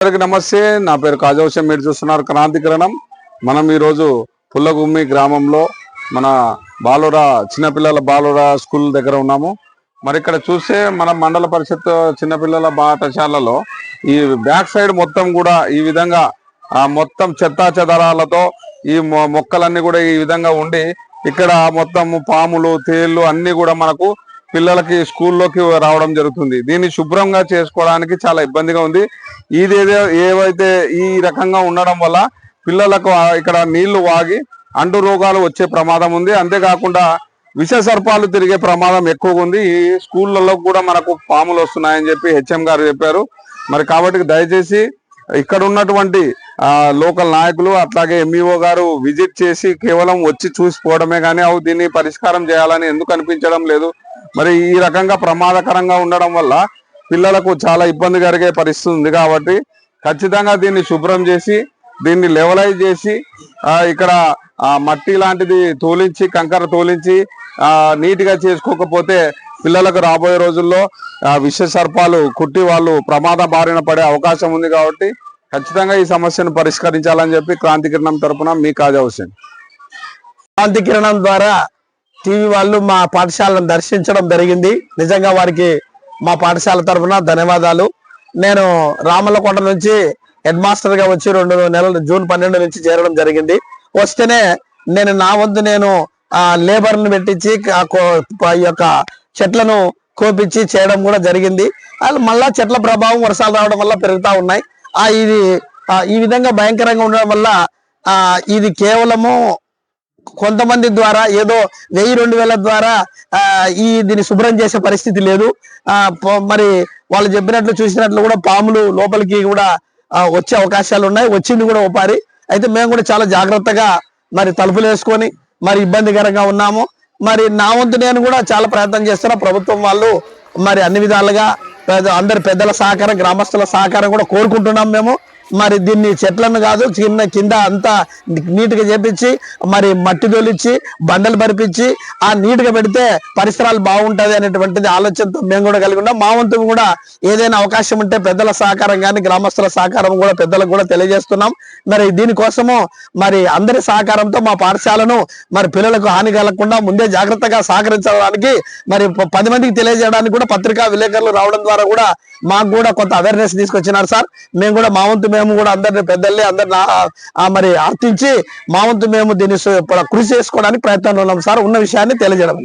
అందరికి నమస్తే. నా పేరు కాజవశం మీరు చూస్తున్నారు క్రాంతికిరణం. మనం ఈరోజు పుల్లగుమ్మి గ్రామంలో మన బాలురా చిన్నపిల్లల బాలురా స్కూల్ దగ్గర ఉన్నాము. మరి ఇక్కడ చూస్తే మన మండల పరిషత్ చిన్నపిల్లల పాఠశాలలో ఈ బ్యాక్ సైడ్ మొత్తం కూడా ఈ విధంగా ఆ మొత్తం చెత్తా చెదరాలతో ఈ మొక్కలన్నీ కూడా ఈ విధంగా ఉండి ఇక్కడ మొత్తం పాములు తేళ్ళు అన్నీ కూడా మనకు పిల్లలకి స్కూల్లోకి రావడం జరుగుతుంది. దీన్ని శుభ్రంగా చేసుకోవడానికి చాలా ఇబ్బందిగా ఉంది. ఇదేదో ఏవైతే ఈ రకంగా ఉండడం వల్ల పిల్లలకు ఇక్కడ నీళ్ళు వాగి అంటు రోగాలు వచ్చే ప్రమాదం ఉంది. అంతేకాకుండా విష సర్పాలు తిరిగే ప్రమాదం ఎక్కువగా ఉంది. ఈ స్కూళ్ళలో కూడా మనకు పాములు వస్తున్నాయని చెప్పి హెచ్ఎం గారు చెప్పారు. మరి కాబట్టి దయచేసి ఇక్కడ ఉన్నటువంటి లోకల్ నాయకులు అట్లాగే ఎంఈఓ గారు విజిట్ చేసి కేవలం వచ్చి చూసిపోవడమే కానీ అవి దీన్ని పరిష్కారం చేయాలని ఎందుకు అనిపించడం లేదు. మరి ఈ రకంగా ప్రమాదకరంగా ఉండడం వల్ల పిల్లలకు చాలా ఇబ్బంది కలిగే పరిస్థితి ఉంది కాబట్టి ఖచ్చితంగా దీన్ని శుభ్రం చేసి దీన్ని లెవలైజ్ చేసి ఇక్కడ మట్టి లాంటిది తోలించి కంకర తోలించి నీట్గా చేసుకోకపోతే పిల్లలకు రాబోయే రోజుల్లో విష సర్పాలు కుట్టి వాళ్ళు ప్రమాద బారిన పడే అవకాశం ఉంది కాబట్టి ఖచ్చితంగా ఈ సమస్యను పరిష్కరించాలని చెప్పి క్రాంతి కిరణం తరపున మీ కాజా హుసేన్ కాంతి కిరణం ద్వారా టీవీ వాళ్ళు మా పాఠశాలను దర్శించడం జరిగింది. నిజంగా వారికి మా పాఠశాల తరఫున ధన్యవాదాలు. నేను రామలకోట నుంచి హెడ్ మాస్టర్గా వచ్చి రెండు నెలలు జూన్ పన్నెండు నుంచి చేరడం జరిగింది. వస్తేనే నేను నా వంతు నేను లేబర్ని పెట్టించి ఆ ఈ యొక్క చెట్లను కోపించి చేయడం కూడా జరిగింది. అది మళ్ళా చెట్ల ప్రభావం వర్షాలు రావడం వల్ల పెరుగుతూ ఉన్నాయి. ఇది ఈ విధంగా భయంకరంగా ఉండడం వల్ల ఇది కేవలము కొంతమంది ద్వారా ఏదో వెయ్యి రెండు వేల ద్వారా ఆ ఈ దీన్ని శుభ్రం చేసే పరిస్థితి లేదు. ఆ మరి వాళ్ళు చెప్పినట్లు చూసినట్లు కూడా పాములు లోపలికి కూడా వచ్చే అవకాశాలు ఉన్నాయి. వచ్చింది కూడా ఉపారి అయితే మేము కూడా చాలా జాగ్రత్తగా మరి తలుపులు వేసుకొని మరి ఇబ్బందికరంగా ఉన్నాము. మరి నా వంతు నేను కూడా చాలా ప్రయత్నం చేస్తున్నా. ప్రభుత్వం వాళ్ళు మరి అన్ని విధాలుగా అందరి పెద్దల సహకారం గ్రామస్తుల సహకారం కూడా కోరుకుంటున్నాం మేము. మరి దీన్ని చెట్లను కాదు కింద కింద అంతా నీట్గా చేపించి మరి మట్టి తోలిచ్చి బండలు పరిపించి ఆ నీట్గా పెడితే పరిసరాలు బాగుంటది అనేటువంటిది ఆలోచనతో మేము కూడా కలిగి ఉన్నాం. మా వంతు కూడా ఏదైనా అవకాశం ఉంటే పెద్దల సహకారం కానీ గ్రామస్తుల సహకారం కూడా పెద్దలకు కూడా తెలియజేస్తున్నాం. మరి దీనికోసము మరి అందరి సహకారంతో మా పాఠశాలను మరి పిల్లలకు హాని కలగకుండా ముందే జాగ్రత్తగా సహకరించడానికి మరి పది మందికి తెలియజేయడానికి కూడా పత్రికా విలేకరులు రావడం ద్వారా కూడా మాకు కూడా కొంత అవేర్నెస్ తీసుకొచ్చినారు సార్. మేము కూడా మా వంతు మేము కూడా అందరిని పెద్దల్ని అందరిని మరి అర్థించి మా వంతు మేము దీన్ని కృషి చేసుకోవడానికి ప్రయత్నంలో ఉన్నాం. సార్ ఉన్న విషయాన్ని తెలియజేయడం.